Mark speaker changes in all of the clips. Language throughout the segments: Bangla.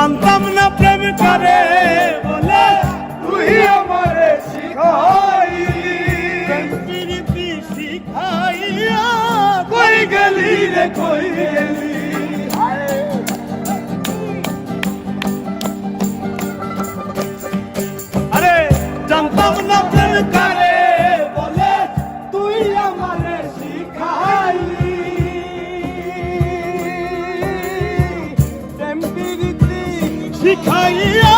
Speaker 1: জানতাম না প্রেম করে, বলে,
Speaker 2: তুই আমারে শিখাইলি
Speaker 1: প্রীতি শিখাইয়া
Speaker 2: কই গেলি রে, কই গেলি?
Speaker 1: আরে, জানতাম না প্রেম করে শিখাইয়া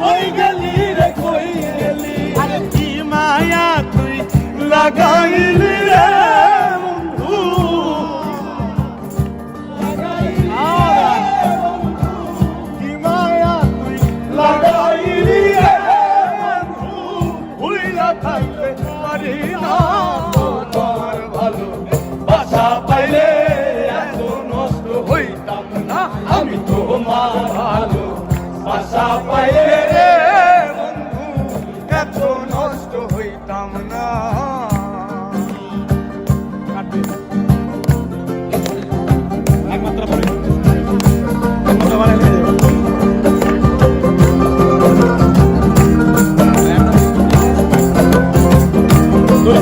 Speaker 2: কই গেলি রে, কই গেলি
Speaker 1: আরে কি মায়া তুই
Speaker 2: লাগাইলি রে
Speaker 1: থাকতে পারি না
Speaker 2: তোমার ভালো বাসা বাসা পাইলে রে বন্ধু এত নষ্ট হইতাম না।
Speaker 1: একমাত্র পরে। একমাত্র বানাইলে হয়ে যাবে। দূরে,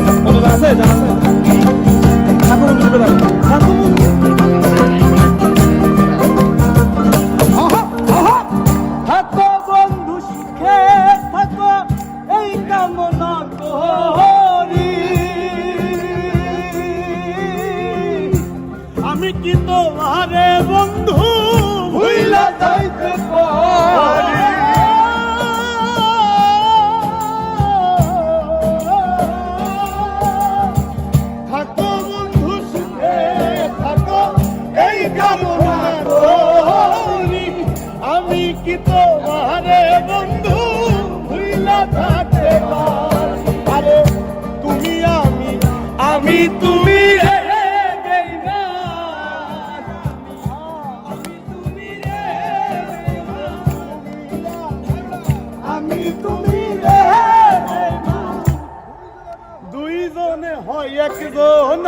Speaker 1: দুইজনে হয় একজন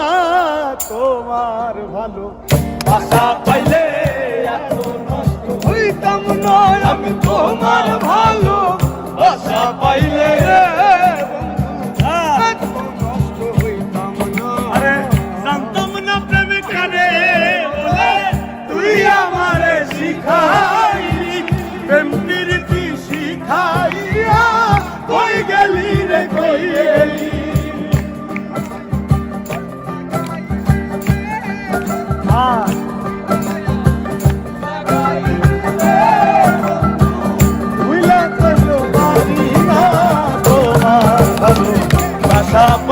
Speaker 1: তোমার ভালো।
Speaker 2: আশা পাইলে এত নষ্ট হইতাম নয়, আমি তোমার ভালো। আশা পাইলে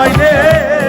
Speaker 2: my name.